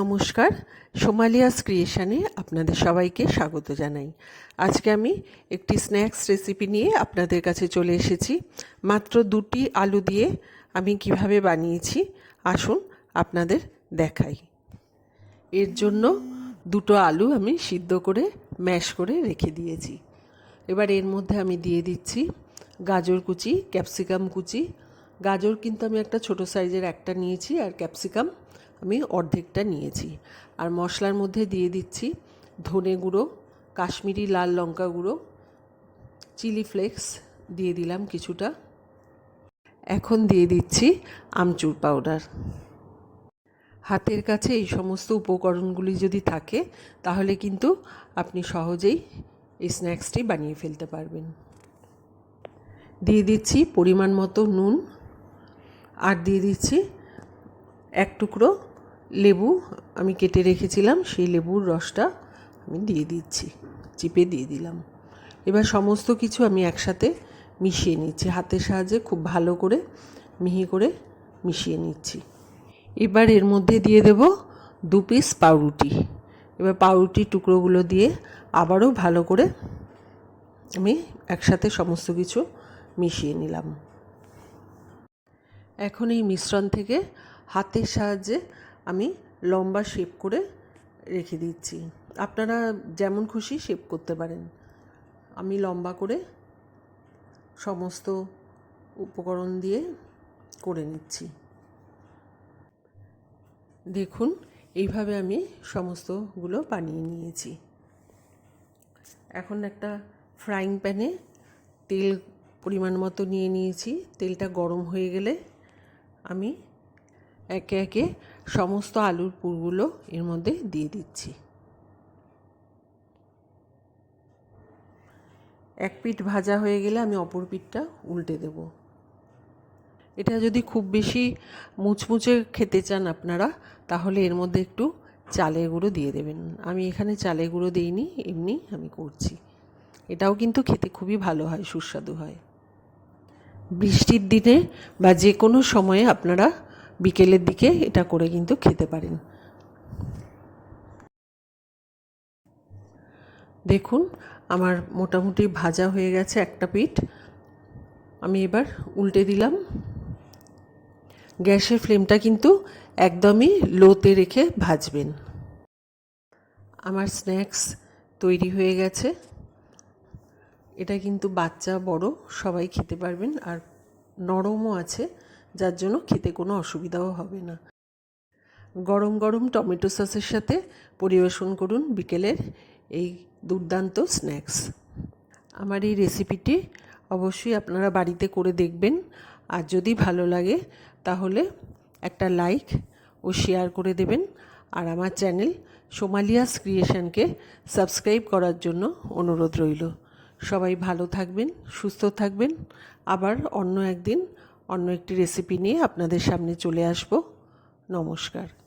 নমস্কার, সোমালিয়াস ক্রিয়েশানে আপনাদের সবাইকে স্বাগত জানাই। আজকে আমি একটি স্ন্যাক্স রেসিপি নিয়ে আপনাদের কাছে চলে এসেছি। মাত্র দুটি আলু দিয়ে আমি কীভাবে বানিয়েছি, আসুন আপনাদের দেখাই। এর জন্য দুটো আলু আমি সিদ্ধ করে, ম্যাশ করে রেখে দিয়েছি। এবার এর মধ্যে আমি দিয়ে দিচ্ছি গাজর কুচি, ক্যাপসিকাম কুচি। গাজর কিন্তু আমি একটা ছোট সাইজের একটা নিয়েছি আর ক্যাপসিকাম আমি অর্ধেকটা নিয়েছি। আর মশলার মধ্যে দিয়ে দিচ্ছি ধনে গুঁড়ো, কাশ্মীরি লাল লঙ্কা গুঁড়ো, চিলি ফ্লেক্স দিয়ে দিলাম কিছুটা। এখন দিয়ে দিচ্ছি আমচুর পাউডার। হাতের কাছে এই সমস্ত উপকরণগুলি যদি থাকে, তাহলে কিন্তু আপনি সহজেই এই স্ন্যাক্সটি বানিয়ে ফেলতে পারবেন। দিয়ে দিচ্ছি পরিমাণ মতো নুন। আর দিয়ে দিচ্ছি এক টুকরো লেবু আমি কেটে রেখেছিলাম, সেই লেবুর রসটা আমি দিয়ে দিচ্ছি, চিপে দিয়ে দিলাম। এবার সমস্ত কিছু আমি একসাথে মিশিয়ে নিচ্ছি, হাতের সাহায্যে খুব ভালো করে মিহি করে মিশিয়ে নিচ্ছি। এবার এর মধ্যে দিয়ে দেব দু পিস পাউরুটি। এবার পাউরুটির টুকরোগুলো দিয়ে আবারও ভালো করে আমি একসাথে সমস্ত কিছু মিশিয়ে নিলাম। এখন এই মিশ্রণ থেকে হাতের সাহায্যে আমি লম্বা শেপ করে রেখে দিচ্ছি। আপনারা যেমন খুশি শেপ করতে পারেন। আমি লম্বা করে সমস্ত উপকরণ দিয়ে করে নিচ্ছি। দেখুন, এইভাবে আমি সমস্তগুলো বানিয়ে নিয়েছি। এখন একটা ফ্রাইং প্যানে তেল পরিমাণ মতো নিয়ে নিয়েছি। তেলটা গরম হয়ে গেলে আমি একে একে সমস্ত আলুর পুরগুলো এর মধ্যে দিয়ে দিচ্ছি। এক পিঠ ভাজা হয়ে গেলে আমি অপর পিঠটা উল্টে দেব। এটা যদি খুব বেশি মুচমুচে খেতে চান আপনারা, তাহলে এর মধ্যে একটু চালের গুঁড়ো দিয়ে দেবেন। আমি এখানে চালের গুঁড়ো দিইনি, এমনি আমি করছি। এটাও কিন্তু খেতে খুবই ভালো হয়, সুস্বাদু হয়। বৃষ্টির দিনে বা যে কোনো সময়ে আপনারা বিকেলের দিকে এটা করে কিন্তু খেতে পারেন। দেখুন, আমার মোটামুটি ভাজা হয়ে গেছে একটা পিঠ। আমি এবার উল্টে দিলাম। গ্যাসের ফ্লেমটা কিন্তু একদমই লোতে রেখে ভাজবেন। আমার স্ন্যাক্স তৈরি হয়ে গেছে। এটা কিন্তু বাচ্চা, বড়, সবাই খেতে পারবেন। আর নরমও আছে। যার জন্য খেতে কোনো অসুবিধাও হবে না। গরম গরম টমেটো সসের সাথে পরিবেশন করুন বিকেলের এই দুর্দান্ত স্ন্যাক্স। আমার এই রেসিপিটি অবশ্যই আপনারা বাড়িতে করে দেখবেন। আর যদি ভালো লাগে, তাহলে একটা লাইক ও শেয়ার করে দেবেন। আর আমার চ্যানেল সোমালিয়াস ক্রিয়েশনকে সাবস্ক্রাইব করার জন্য অনুরোধ রইল। সবাই ভালো থাকবেন, সুস্থ থাকবেন। আবার অন্য একদিন অন্য একটি রেসিপি নিয়ে আপনাদের সামনে চলে আসব। নমস্কার।